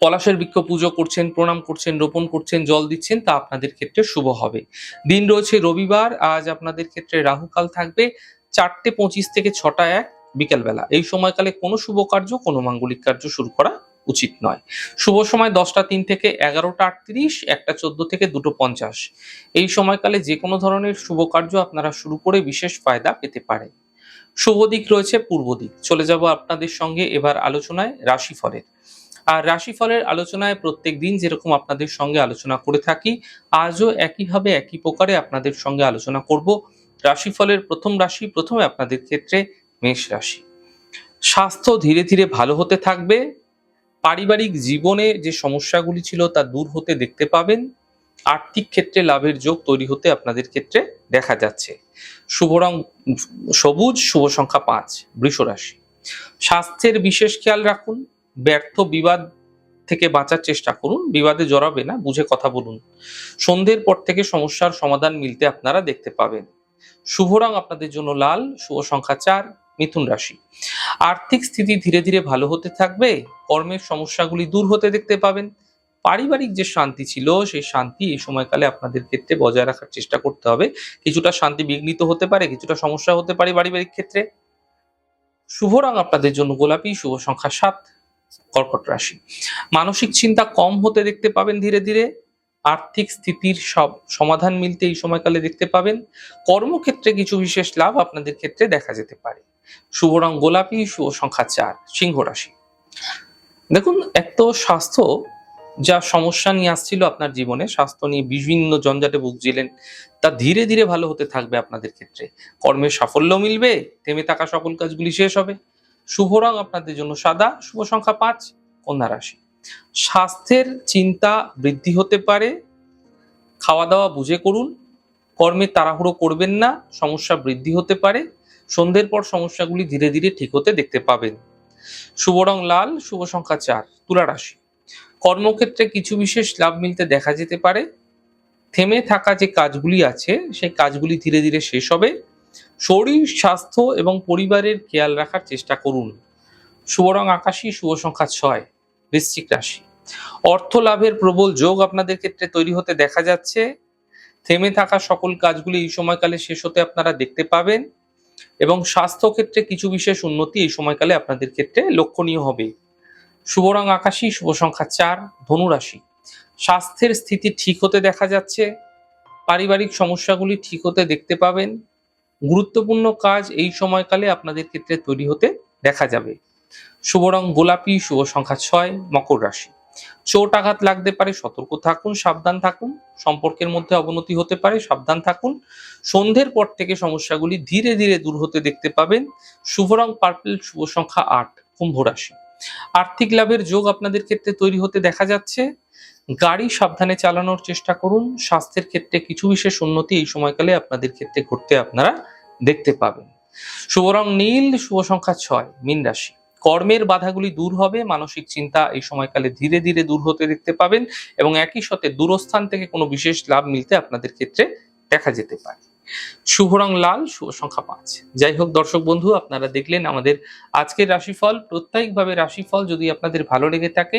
পলাশের বৃক্ষ পুজো করছেন, প্রণাম করছেন, রোপণ করছেন, জল দিচ্ছেন, তা আপনাদের ক্ষেত্রে শুভ হবে। দিন রয়েছে রবিবার, আজ আপনাদের ক্ষেত্রে রাহুকাল থাকবে চারটে পঁচিশ থেকে ছটা এক বিকেলবেলা। এই সময়কালে কোনো শুভ কার্য, কোনো মাঙ্গলিক কার্য শুরু করা উচিত নয়। শুভ সময় দশটা তিন থেকে এগারোটা আটত্রিশ, একটা চোদ্দ থেকে দুটো পঞ্চাশ। এই সময়কালে যে কোনো ধরনের শুভ কার্য আপনারা শুরু করে বিশেষ ফায়দা পেতে পারে। শুভ দিক রয়েছে পূর্ব দিক। চলে যাব আপনাদের সঙ্গে এবার আলোচনায় রাশিফলের। আর রাশিফলের আলোচনায় প্রত্যেক দিন যেরকম আপনাদের সঙ্গে আলোচনা করে থাকি, আজও একইভাবে একই প্রকারে আপনাদের সঙ্গে আলোচনা করব। রাশিফলের প্রথম রাশি, প্রথমে আপনাদের ক্ষেত্রে মেষ রাশি। স্বাস্থ্য ধীরে ধীরে ভালো হতে থাকবে। পারিবারিক জীবনে যে সমস্যাগুলি ছিল তা দূর হতে দেখতে পাবেন। আর্থিক ক্ষেত্রে লাভের যোগ তৈরি হতে আপনাদের ক্ষেত্রে দেখা যাচ্ছে। শুভ রং, সবুজ, শুভ সংখ্যা পাঁচ, বৃষ রাশি। স্বাস্থ্যের বিশেষ খেয়াল রাখুন। ব্যর্থ বিবাদ থেকে বাঁচার চেষ্টা করুন। বিবাদে জড়াবে না, বুঝে কথা বলুন। সন্ধ্যের পর থেকে সমস্যার সমাধান মিলতে আপনারা দেখতে পাবেন। শুভ রং আপনাদের জন্য লাল, শুভ সংখ্যা চার, মিথুন রাশি। আর্থিক স্থিতি ধীরে ধীরে ভালো হতে থাকবে, কর্মের সমস্যাগুলি দূর হতে দেখতে পাবেন। পারিবারিক যে শান্তি ছিল, সেই শান্তি এই সময়কালে আপনাদের ক্ষেত্রে বজায় রাখার চেষ্টা করতে হবে। কিছুটা শান্তি বিঘ্নিত হতে পারে, কিছুটা সমস্যা হতে পারে পারিবারিক ক্ষেত্রে। শুভ রং আপনাদের জন্য গোলাপি, শুভ সংখ্যা সাত কর্কট রাশি। মানসিক চিন্তা কম হতে দেখতে পাবেন ধীরে ধীরে। আর্থিক স্থিতির সব সমাধান মিলতে এই সময়কালে দেখতে পাবেন। কর্মক্ষেত্রে কিছু বিশেষ লাভ আপনাদের ক্ষেত্রে দেখা যেতে পারে। শুভ রং গোলাপি, শুভ সংখ্যা চার, সিংহ রাশি। দেখুন, এক তো স্বাস্থ্য, যা সমস্যা নিয়ে আসছিল আপনার জীবনে, স্বাস্থ্য নিয়ে বিভিন্ন জঞ্জাটে ভুগছিলেন, তা ধীরে ধীরে ভালো হতে থাকবে আপনাদের ক্ষেত্রে। কর্মের সাফল্য মিলবে, থেমে থাকা সকল কাজগুলি শেষ হবে। শুভ রং আপনাদের জন্য সাদা, শুভ সংখ্যা পাঁচ, কন্যা রাশি। স্বাস্থ্যের চিন্তা বৃদ্ধি হতে পারে খাওয়া দাওয়া বুঝে করুন, কর্মে তাড়াহুড়ো করবেন না, সমস্যা বৃদ্ধি হতে পারে, সন্ধ্যের পর সমস্যাগুলি ধীরে ধীরে ঠিক হতে দেখতে পাবেন। শুভ রং লাল, শুভ সংখ্যা চার, তুলা রাশি। কর্মক্ষেত্রে কিছু বিশেষ লাভ মিলতে দেখা যেতে পারে। থেমে থাকা যে কাজগুলি আছে, সেই কাজগুলি ধীরে ধীরে শেষ হবে। শরীর, স্বাস্থ্য এবং পরিবারের খেয়াল রাখার চেষ্টা করুন। শুভ রং আকাশী শুভ সংখ্যা ছয়, বৃশ্চিক রাশি। অর্থ লাভের প্রবল যোগ আপনাদের ক্ষেত্রে তৈরি হতে দেখা যাচ্ছে। থেমে থাকা সকল কাজগুলি এই সময়কালে শেষ হতে আপনারা দেখতে পাবেন এবং স্বাস্থ্য ক্ষেত্রে কিছু বিশেষ উন্নতি এই সময়কালে আপনাদের ক্ষেত্রে লক্ষণীয় হবে। শুভ রং আকাশী শুভ সংখ্যা চার ধনুরাশি স্বাস্থ্যের স্থিতি ঠিক হতে দেখা যাচ্ছে। পারিবারিক সমস্যাগুলি ঠিক হতে দেখতে পাবেন। গুরুত্বপূর্ণ কাজ এই সময়কালে আপনাদের ক্ষেত্রে তৈরি হতে দেখা যাবে। শুভ রং গোলাপি, শুভ সংখ্যা ছয়, মকর রাশি। চোট আঘাত লাগতে পারে, সতর্ক থাকুন, সাবধান থাকুন, সম্পর্কের মধ্যে অবনতি হতে পারে, সাবধান থাকুন। সন্ধ্যের পর থেকে সমস্যাগুলি ধীরে ধীরে দূর হতে দেখতে পাবেন। শুভ রং পার্পল, শুভ সংখ্যা আট, কুম্ভ রাশি। আর্থিক লাভের যোগ আপনাদের ক্ষেত্রে তৈরি হতে দেখা যাচ্ছে। গাড়ি সাবধানে চালানোর চেষ্টা করুন। স্বাস্থ্যের ক্ষেত্রে কিছু বিশেষ উন্নতি এই সময়কালে আপনাদের ক্ষেত্রে ঘটতে আপনারা দেখতে পাবেন। শুভ রং নীল, শুভ সংখ্যা ছয়, মীন রাশি। কর্মের বাধাগুলি দূর হবে, মানসিক চিন্তা এই সময়কালে ধীরে ধীরে দূর হতে দেখতে পাবেন এবং একই সাথে দূরস্থান থেকে কোনো বিশেষ লাভ মিলতে আপনাদের ক্ষেত্রে দেখা যেতে পারে। শুভ রং লাল, শুভ সংখ্যা পাঁচ। যাই হোক দর্শক বন্ধু, আপনারা দেখলেন আমাদের আজকের রাশিফল। প্রত্যেকভাবে রাশিফল যদি আপনাদের ভালো লেগে থাকে